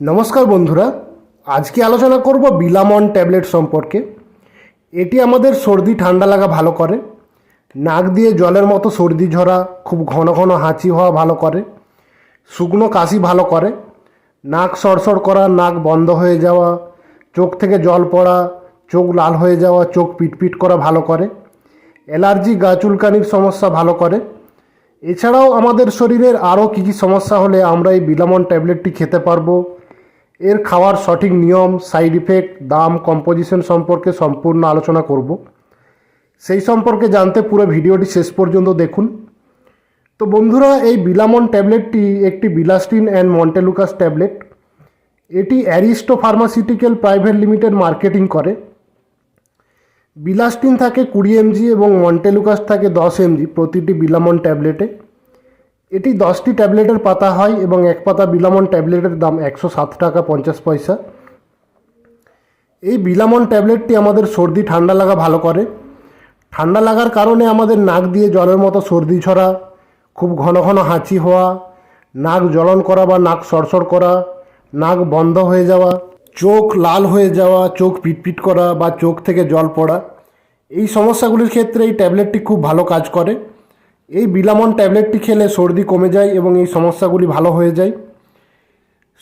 নমস্কার বন্ধুরা, আজকে আলোচনা করব বিলামন ট্যাবলেট সম্পর্কে। এটি আমাদের সর্দি, ঠান্ডা লাগা ভালো করে। নাক দিয়ে জলের মতো সর্দি ঝরা, খুব ঘন ঘন হাঁচি হওয়া ভালো করে। শুকনো কাশি ভালো করে। নাক সরসর করা, নাক বন্ধ হয়ে যাওয়া, চোখ থেকে জল পড়া, চোখ লাল হয়ে যাওয়া, চোখ পিটপিট করা ভালো করে। অ্যালার্জি, গা চুলকানির সমস্যা ভালো করে। এছাড়াও আমাদের শরীরের আরও কী কী সমস্যা হলে আমরা এই বিলামন ট্যাবলেটটি খেতে পারব। এর খাওয়ার সঠিক নিয়ম সাইড ইফেক্ট দাম কম্পোজিশন সম্পর্কে সম্পূর্ণ আলোচনা করব। সেই সম্পর্কে জানতে পুরো ভিডিওটি শেষ পর্যন্ত দেখুন। তো বন্ধুরা, এই বিলামন ট্যাবলেটটি একটি বিলাস্টিন অ্যান্ড মন্টেলুকাস ট্যাবলেট। এটি Aristo pharmaceutical private limited marketing করে। বিলাস্টিন থাকে কুড়ি এমজি এবং মন্টেলুকাস থাকে দশ এমজি প্রতিটি বিলামন ট্যাবলেটে। এটি দশটি ট্যাবলেটের পাতা হয় এবং এক পাতা বিলামন ট্যাবলেটের দাম একশো সাত টাকা পঞ্চাশ পয়সা। এই বিলামন ট্যাবলেটটি আমাদের সর্দি, ঠান্ডা লাগা ভালো করে। ঠান্ডা লাগার কারণে আমাদের নাক দিয়ে জলের মতো সর্দি ছড়া, খুব ঘন ঘন হাঁচি হওয়া, নাক জ্বলন করা বা নাক সরসর করা, নাক বন্ধ হয়ে যাওয়া, চোখ লাল হয়ে যাওয়া, চোখ পিটপিট করা বা চোখ থেকে জল পড়া, এই সমস্যাগুলির ক্ষেত্রে এই ট্যাবলেটটি খুব ভালো কাজ করে। এই বিলামন ট্যাবলেটটি খেলে সর্দি কমে যায় এবং এই সমস্যাগুলি ভালো হয়ে যায়।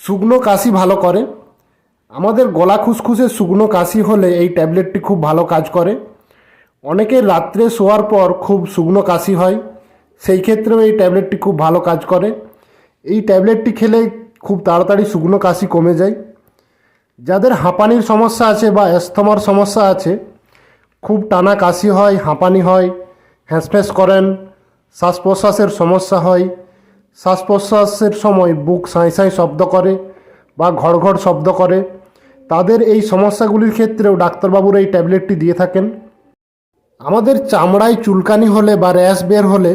শুকনো কাশি ভালো করে। আমাদের গলা খুসখুসে শুকনো কাশি হলে এই ট্যাবলেটটি খুব ভালো কাজ করে। অনেকে রাত্রে শোয়ার পর খুব শুকনো কাশি হয়, সেই ক্ষেত্রেও এই ট্যাবলেটটি খুব ভালো কাজ করে। এই ট্যাবলেটটি খেলে খুব তাড়াতাড়ি শুকনো কাশি কমে যায়। যাদের হাঁপানির সমস্যা আছে বা অ্যাস্থমার সমস্যা আছে, খুব টানা কাশি হয়, হাঁপানি হয় হ্যাঁসফ্যাঁস করেন শ্বাস প্রশ্বাসের সমস্যা হয়। শ্বাস প্রশ্বাসের সময় বুক সাঁই সাঁই শব্দ করে বা ঘড় ঘড় শব্দ করে। তাদের এই সমস্যাগুলির ক্ষেত্রেও ডাক্তারবাবুরা এই ট্যাবলেটটি দিয়ে থাকেন। আমাদের চামড়ায় চুলকানি হলে বা র্যাশ বের হলে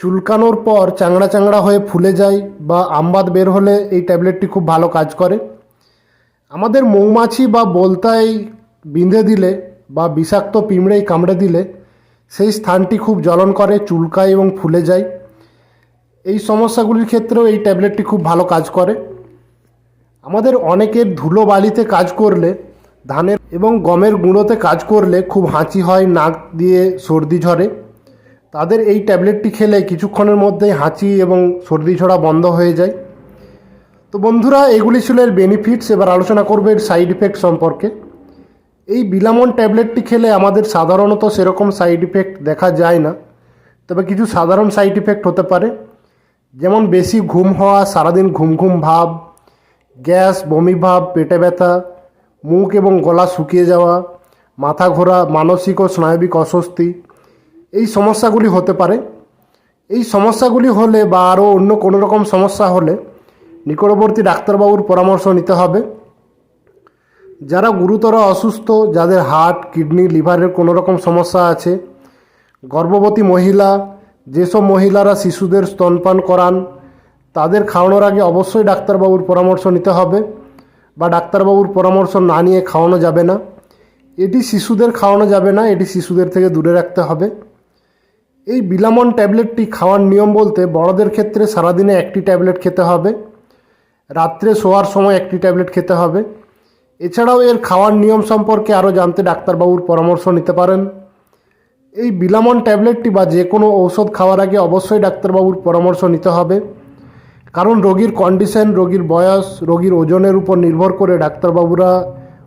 চুলকানোর পর চাংড়া চাংড়া হয়ে ফুলে যায় বা আমবাদ বের হলে এই ট্যাবলেটটি খুব ভালো কাজ করে। আমাদের মৌমাছি বা বলতায় বিঁধে দিলে বা বিষাক্ত পিঁমড়েই কামড়ে দিলে সেই স্থানটি খুব জ্বলন করে, চুলকায় এবং ফুলে যায়। এই সমস্যাগুলির ক্ষেত্রেও এই ট্যাবলেটটি খুব ভালো কাজ করে। আমাদের অনেকের ধুলো বালিতে কাজ করলে, ধানের এবং গমের গুঁড়োতে কাজ করলে খুব হাঁচি হয়, নাক দিয়ে সর্দি ঝরে। তাদের এই ট্যাবলেটটি খেলে কিছুক্ষণের মধ্যেই হাঁচি এবং সর্দি ঝরা বন্ধ হয়ে যায়। তো বন্ধুরা, এগুলি ছিল এর বেনিফিটস এবার আলোচনা করবে এর সাইড ইফেক্ট সম্পর্কে। এই বিলামন ট্যাবলেটটি খেলে আমাদের সাধারণত সেরকম সাইড ইফেক্ট দেখা যায় না। তবে কিছু সাধারণ সাইড ইফেক্ট হতে পারে। যেমন বেশি ঘুম হওয়া, সারাদিন ঘুম ঘুম ভাব, গ্যাস, বমি ভাব, পেটে ব্যথা, মুখ এবং গলা শুকিয়ে যাওয়া, মাথা ঘোরা, মানসিক ও স্নায়বিক অস্বস্তি, এই সমস্যাগুলি হতে পারে। এই সমস্যাগুলি হলে বা আরও অন্য কোনো রকম সমস্যা হলে নিকটবর্তী ডাক্তারবাবুর পরামর্শ নিতে হবে। যারা গুরুতর অসুস্থ, যাদের হার্ট, কিডনি, লিভারের কোনো রকম সমস্যা আছে, গর্ভবতী মহিলা, যেসব মহিলারা শিশুদের স্তনপান করান, তাদের খাওয়ানোর আগে অবশ্যই ডাক্তারবাবুর পরামর্শ নিতে হবে বা ডাক্তারবাবুর পরামর্শ না নিয়ে খাওয়ানো যাবে না। এটি শিশুদের খাওয়ানো যাবে না, এটি শিশুদের থেকে দূরে রাখতে হবে। এই বিলামন ট্যাবলেটটি খাওয়ার নিয়ম বলতে বড়দের ক্ষেত্রে সারাদিনে একটি ট্যাবলেট খেতে হবে, রাত্রে শোয়ার সময় একটি ট্যাবলেট খেতে হবে। এছাড়াও এর খাওয়ার নিয়ম সম্পর্কে আরও জানতে ডাক্তারবাবুর পরামর্শ নিতে পারেন। এই বিলামন ট্যাবলেটটি বা যে কোনো ঔষধ খাওয়ার আগে অবশ্যই ডাক্তারবাবুর পরামর্শ নিতে হবে। কারণ রোগীর কন্ডিশন রোগীর বয়স, রোগীর ওজনের উপর নির্ভর করে ডাক্তারবাবুরা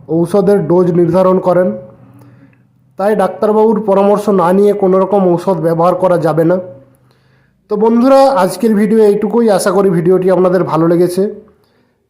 ঔষধের ডোজ নির্ধারণ করেন। তাই ডাক্তারবাবুর পরামর্শ না নিয়ে কোনো রকম ঔষধ ব্যবহার করা যাবে না। তো বন্ধুরা, আজকের ভিডিও এইটুকুই। আশা করি ভিডিওটি আপনাদের ভালো লেগেছে।